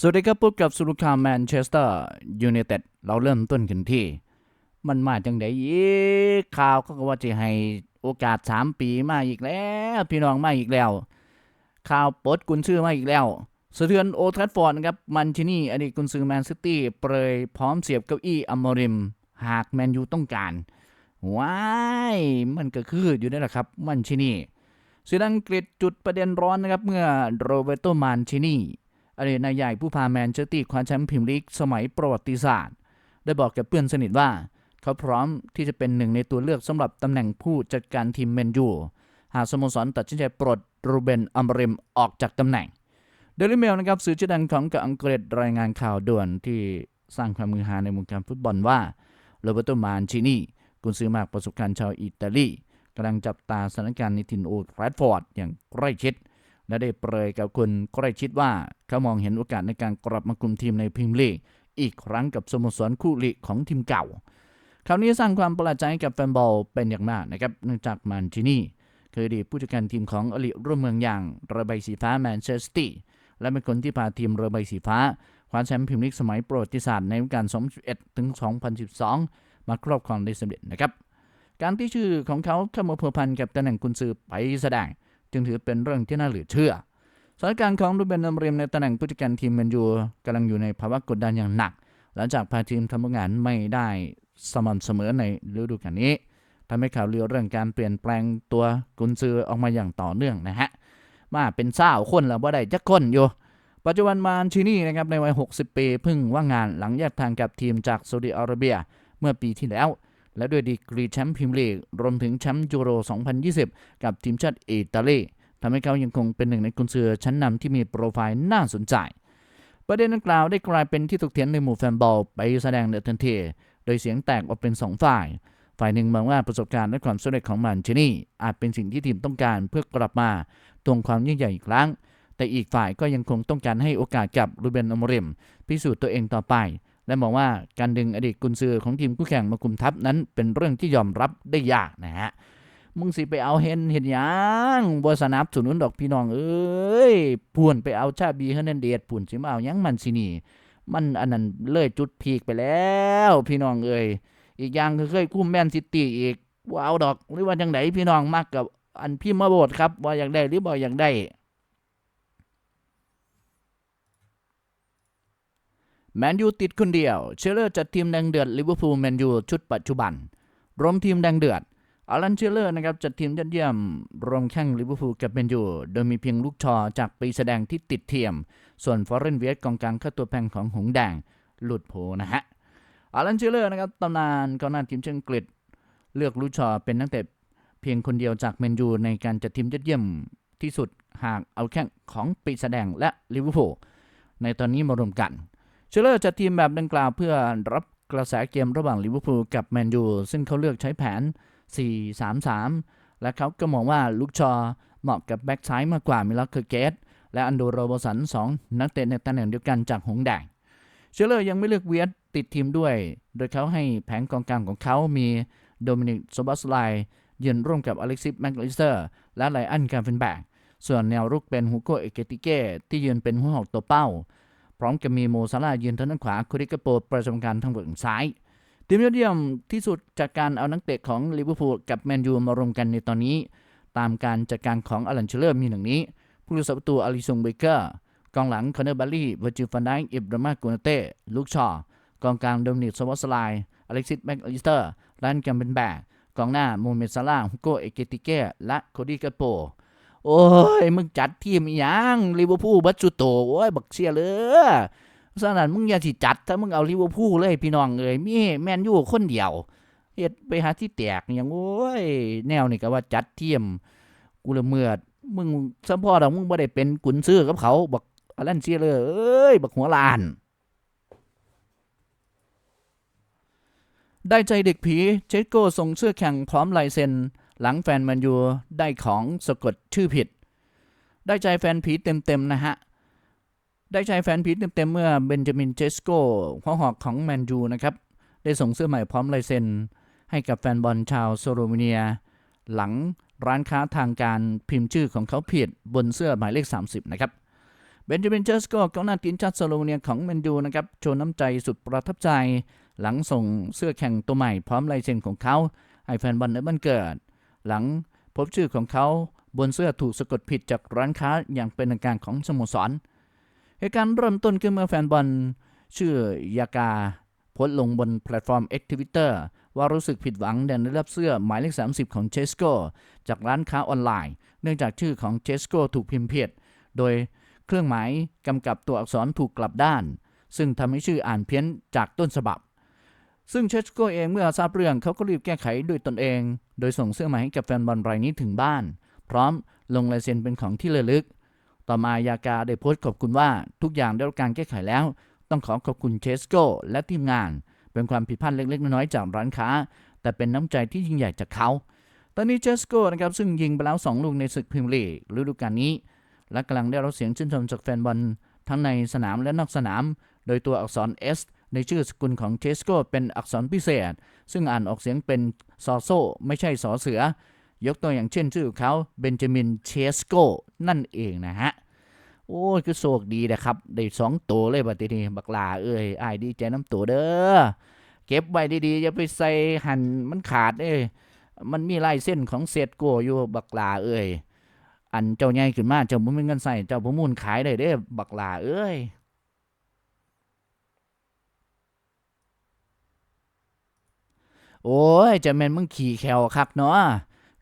สวัสดีครับพบกับสุรุคาแมนเชสเตอร์ยูไนเต็ดเราเริ่มต้นกันที่ มันมาจังไดอีกข่าวเขาก็ว่าจะให้โอกาส 3 ปีมาอีกแล้ว พี่น้องมาอีกแล้ว ข่าวปดกุนซือมาอีกแล้วสะเทือนโอทราฟฟอร์ดครับมันชินี่อดีตกุนซือแมนซิตี้เปรยพร้อมเสียบเก้าอี้อัมมริม หากแมนยูต้องการว้ายมันก็คืออยู่นั่นแหละครับ มันชินี่สื่ออังกฤษจุดประเด็นร้อนนะครับเมื่อโรเบโตมันชินี่ อดีตนายใหญ่ผู้พาแมนเชสเตอร์คว้าแชมป์พรีเมียร์ลีกสมัยประวัติศาสตร์ ได้บอกกับเพื่อนสนิทว่า เขาพร้อมที่จะเป็นหนึ่งในตัวเลือกสำหรับตำแหน่งผู้จัดการทีมแมนยูหากสโมสรตัดสินใจปลดรูเบนอัมริมออกจากตำแหน่งเดลิเมลนะครับสื่อชื่อดังของกับอังกฤษรายงานข่าวด่วนที่สร้างความมือฮาในวงการฟุตบอลว่าโรเบโตมานชินีกุนซือมากประสบการณ์ชาวอิตาลีกำลังจับตาสถานการณ์ในถิ่นโอลด์แราฟฟอร์ดอย่างใกล้ชิด และได้เปรยกับคนใกล้ชิดว่า เขามองเห็นโอกาสในการกลับมาคุมทีมในพรีเมียร์ลีกอีกครั้งกับสโมสรคู่ลีกของทีมเก่าคราวนี้สร้างความประหลาดใจกับแฟนบอลเป็นอย่างมากนะครับเนื่องจากมันจินี่เคยอดีผู้จัดการทีมของอลิร่วมเมืองอย่างระบายสีฟ้าแมนเชสเตอร์และเป็นคนที่พาทีมระบายสีฟ้าคว้าแชมป์พรีเมียร์ลีกสมัยประวัติศาสตร์ในฤดูกาล2011ถึง2012 มาครอบครองได้สำเร็จนะครับการที่ชื่อของเขาเข้ามาพัวพันกับตำแหน่งกุนซือไปแสดง จึงถือเป็นเรื่องที่น่าเหลือเชื่อสถานการณ์ของรูเบนอัมริมในตำแหน่งผู้จัดการทีมแมนยูกำลังอยู่ในภาวะกดดันอย่างหนัก หลังจากพาทีมทำงานไม่ได้สม่ำเสมอในฤดูกาลนี้ทำให้ข่าวลือเรื่องการเปลี่ยนแปลงตัวกุนซือออกมาอย่างต่อเนื่องนะฮะมาเป็นเศร้าคนแล้วว่าได้จักคนอยู่ ปัจจุบันมานชินี่นะครับในวัย 60 ปีเพิ่งว่างงานหลังแยกทางกับทีมจากซาอุดิอาระเบีย เมื่อปีที่แล้ว และด้วยดีกรีแชมป์พรีเมียร์ลีกรวมถึงแชมป์ยูโร 2020 กับทีมชาติอิตาลีทำให้เขายังคงเป็นหนึ่งในกุนซือชั้นนำที่มีโปรไฟล์น่าสนใจ ประเด็นดังกล่าวได้กลายเป็นที่ถกเถียงในหมู่แฟนบอลไปแสดงในทันทีโดยเสียงแตกออกเป็นสองฝ่าย ฝ่ายหนึ่งมองว่าประสบการณ์และความสำเร็จของมันชนี่ อาจเป็นสิ่งที่ทีมต้องการเพื่อกลับมาทวงความยิ่งใหญ่อีกครั้ง แต่อีกฝ่ายก็ยังคงต้องการให้โอกาสกับรูเบนอมริมพิสูจน์ตัวเองต่อไป และมองว่าการดึงอดีตกุนซือของทีมคู่แข่งมาคุมทัพนั้นเป็นเรื่องที่ยอมรับได้ยากนะฮะมึงสิไปเอาเห็นเห็นยังบ่สนับสนุนดอกพี่น้องเอ้ยพูนไปเอาชาบีเฮอร์นันเดสพูนสิมาเอายังมันสินี่ มันอันนั้นเลยจุดพีกไปแล้ว พี่น้องเอ้ยอีกอย่างคือเคยคุ้มแมนซิตี้อีกว่าเอาดอกหรือว่าจังไดพี่น้องมักกับอันพี่มาโบดครับว่าอยากได้หรือบ่อยากได้ แมนยูติดคนเดียว เชลเลอร์จัดทีมแดงเดือดลิเวอร์พูลแมนยูชุดปัจจุบัน รวมทีมแดงเดือดอารันเชลเลอร์นะครับจัดทีมยอดเยี่ยม รวมแข่งลิเวอร์พูลกับแมนยู โดยมีเพียงลูกชอจากปีแสดงที่ติดเทียม ส่วนฟอร์เรนเวียสกองกลางค่าตัวแพงของหงแดงหลุดโผนะฮะอารันเชลเลอร์นะครับตำนานกองหน้าทีมเชาติงกฤษเลือกลูกชอเป็นนักเตะเพียงคนเดียวจากแมนยูในการจัดทีมยอดเยี่ยมที่สุดหากเอาแข่งของปีแสดงและลิเวอร์พูลในตอนนี้มารวมกัน เชลเลอร์จัดทีมแบบดังกล่าวเพื่อรับกระแสเกมระหว่างลิเวอร์พูลกับแมนยูซึ่งเขาเลือกใช้แผน 4-3-3 และเขาก็มองว่าลูกชอเหมาะกับแบ็กซ้ายมากกว่ามิลเลอร์เคอร์เกตและอันโดโรบสัน 2 นักเตะในตำแหน่งเดียวกันจากหงแดง เชลเลอร์ยังไม่เลือกเวียดติดทีมด้วย โดยเขาให้แผงกองกลางของเขามีโดมินิกโซบัสไลยืนร่วมกับอเล็กซิสแมกลิสเตอร์และไลอันการ์เฟนแบกส่วนแนวรุกเป็นฮูโกเอเกติเก้ที่ยืนเป็นหัวหอกตัวเป้า พร้อมกับมีโมซาลายืนทางด้านขวาคุริกโปประจำการทางฝั่งซ้ายทีมยอดเยี่ยมที่สุดจากการเอานักเตะของลิเวอร์พูลกับแมนยูมารวมกันในตอนนี้ ตามการจัดการของอลันเชลเลอร์มีหนึ่งนี้ ผู้รักษาประตูอลิซงเบเกอร์กองหลังคอนเนอร์บัลลี่เวอร์จิลฟันไดอิบรามากูนเต้ลูกชอกองกลางโดมินิกสวอสไลอเล็กซิสแม็กอลิสเตอร์แลนแกมเบนแบกกองหน้าโมเมซาลาฮุโกเอเกติเก้และโคดี้กาโป โอ้ย มึงจัดทีมยังลิเวอร์พูลบัตจุโตโอ้ย บักเสียเลยฉะนั้นมึงอย่าสิจัด ถ้ามึงเอาลิเวอร์พูลเลยพี่น้องเอ้ยมีแมนยูคนเดียวเฮ็ดไปหาที่แตกอย่างโอ้ย แนวนี่ก็ว่าจัดทีมกูละเมือดมึงซัมพอดอกมึงบ่ได้เป็นกุนซื้อกับเขาบักอลันเสียเลยเอ้ยบักหัวลาน ได้ใจเด็กผีเจสโกส่งเสื้อแข่งพร้อมลายเซ็น หลังแฟนแมันยูได้ของสะกดชื่อผิด ได้ใจแฟนผีเต็มๆนะฮะ ได้ใจแฟนผีเต็มๆเมื่อเบนจามินเจสโก้หัวหอกของแมนยูนะครับ ได้ส่งเสื้อใหม่พร้อมลายเซ็น ให้กับแฟนบอลชาวโซโลวีเนีย หลังร้านค้าทางการพิมพ์ชื่อของเขาผิดบนเสื้อหมายเลข 30 นะครับเบนจามินเจสโกกองหน้าทีมชาติสโลวีเนียของแมนยูนะครับโชว์น้ำใจสุดประทับใจ หลังส่งเสื้อแข่งตัวใหม่พร้อมลายเซ็นของเขาให้แฟนบอลในบ้านเกิด หลังพบชื่อของเขาบนเสื้อถูกสะกดผิดจากร้านค้าอย่างเป็นทางการของสโมสร เหตุการณ์เริ่มต้นขึ้นเมื่อแฟนบอล ชื่อยากาโพสต์ลงบนแพลตฟอร์ม X Twitter ว่ารู้สึกผิดหวังได้รับเสื้อหมายเลข 30 ของเชสโกจากร้านค้าออนไลน์ เนื่องจากชื่อของเชสโกถูกพิมพ์ผิดโดยเครื่องหมายกำกับตัวอักษรถูกกลับด้าน ซึ่งทำให้ชื่ออ่านเพี้ยนจากต้นฉบับ ซึ่งเชสโกเองเมื่อทราบเรื่องเขาก็รีบแก้ไขด้วยตนเอง โดยส่งเสื้อมาให้กับแฟนบอลรายนี้ถึงบ้าน พร้อมลงลายเซ็นเป็นของที่ระลึก ต่อมายากาได้โพสต์ขอบคุณว่าทุกอย่างได้รับการแก้ไขแล้ว ต้องขอขอบคุณเชสโกและทีมงาน เป็นความผิดพลาดเล็กๆ น้อยๆจากร้านค้า แต่เป็นน้ำใจที่ยิ่งใหญ่จากเขา ตอนนี้เชสโกนะครับซึ่งยิงไปแล้ว 2 ลูกในศึกพรีเมียร์ลีกฤดูกาลนี้ และกำลังได้รับเสียงชื่นชมจากแฟนบอลทั้งในสนามและนอกสนาม โดยตัวอักษร S ในชื่อสกุลของเชสโกเป็นอักษรพิเศษ ซึ่งอ่านออกเสียงเป็นซอโซไม่ใช่สอเสือ ยกตัวอย่างเช่นชื่อเขาเบนจามินเชสโกนั่นเองนะฮะ โอ้ยคือโชคดีนะครับได้สองตัวเลยบัดทีนี้บักลาเอ้ยอ้ายดีใจน้ำตัวเด้อเก็บไว้ดีๆอย่าไปใส่หันมันขาดเอ้ยมันมีลายเส้นของเศษโกอยู่บักลาเอ้ยอันเจ้าใหญ่ขึ้นมาเจ้าบ่มีเงินใส่เจ้าบ่มูลขายได้เด้บักลาเอ้ย โอ้ยจะแมนมึงขี่แขวคักเนาะ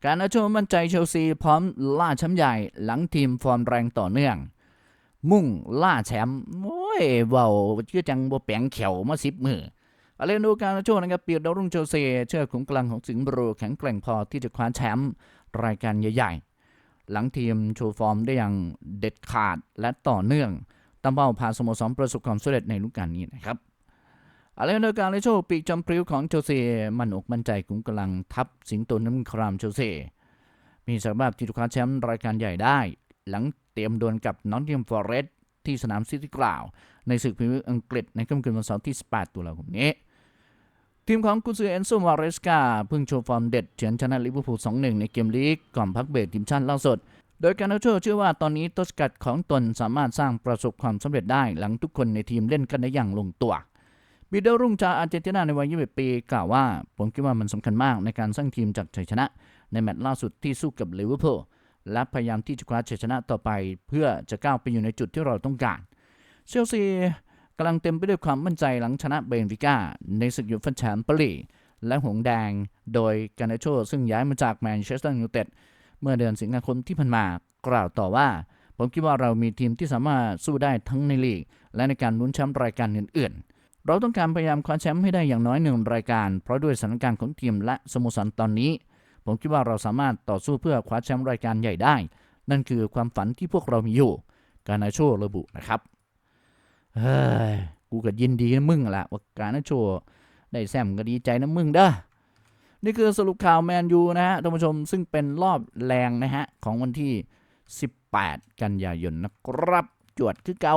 การเอาชมมั่นใจเชลซีพร้อมล่าแชมป์ใหญ่หลังทีมฟอร์มแรงต่อเนื่อง มุ่งล่าแชมป์โอ้ยเว้าคือจังบ่แปงเขียวมาสิบมืออาเลนโดการาโชนะครับเปียดดาวรุ่งเชลซีเชื่อขุมกำลังของสิงห์บรูแข็งแกร่งพอที่จะคว้าแชมป์รายการใหญ่ๆ หลังทีมโชว์ฟอร์มได้อย่างเด็ดขาดและต่อเนื่องตามเป้าพาสโมสรประสบความสำเร็จในฤดูกาลนี้นะครับ อาเลนโดการเลโชปีกจำปริ้วของเชลซีมันอกมั่นใจขุมกำลังทัพสิงโตน้ำครามเชลซีมีศักยภาพที่จะคว้าแชมป์รายการใหญ่ได้ หลังเตรียมดวลกับนอตติงแฮมฟอเรสต์ที่สนามซิตี้กล่าว ในศึกพรีเมียร์อังกฤษในค่ำคืนวันเสาร์ที่ 18 ตุลาคมนี้ ทีมของกุนซือเอนโซมาเรสกาเพิ่งโชว์ฟอร์มเด็ดเฉือนชนะลิเวอร์พูล 2-1 ในเกมลีกก่อนพักเบรกทีมชาติล่าสุดโดยการนาโชเชื่อว่าตอนนี้ต้นสกัดของตนสามารถสร้างประสบความสำเร็จได้หลังทุกคนในทีมเล่นกันได้อย่างลงตัว บิดเดลรุ่งจากอาร์เจนตินาในวัย 21 ปีกล่าวว่า ผมคิดว่ามันสำคัญมากในการสร้างทีมจากชัยชนะ ในแมตช์ล่าสุดที่สู้กับลิเวอร์พูลและพยายามที่จะคว้าชัยชนะต่อไป เพื่อจะก้าวไปอยู่ในจุดที่เราต้องการ เชลซีกำลังเต็มไปด้วยความมั่นใจหลังชนะเบนฟิก้าในศึกยูฟ่าแชมเปี้ยนลีกและหงส์แดงโดยกานาโชซึ่งย้ายมาจากแมนเชสเตอร์ยูไนเต็ดเมื่อเดือนสิงหาคมที่ผ่านมากล่าวต่อว่า ผมคิดว่าเรามีทีมที่สามารถสู้ได้ทั้งในลีก และในการลุ้นแชมป์รายการอื่นๆ เราต้องการพยายามคว้าแชมป์ให้ได้อย่างน้อยหนึ่งรายการ เพราะด้วยสถานการณ์ของทีมและสโมสรตอนนี้ ผมคิดว่าเราสามารถต่อสู้เพื่อคว้าแชมป์รายการใหญ่ได้ นั่นคือความฝันที่พวกเรามีอยู่ การนาโชระบุนะครับ เฮ้ย กูก็ยินดีนะมึงแหละว่าการนาโชได้แซมก็ดีใจนะมึงเด้อ นี่คือสรุปข่าวแมนยูนะฮะท่านผู้ชมซึ่งเป็นรอบแรงนะฮะของวันที่ 18 กันยายนนะครับ จวดคือเก่า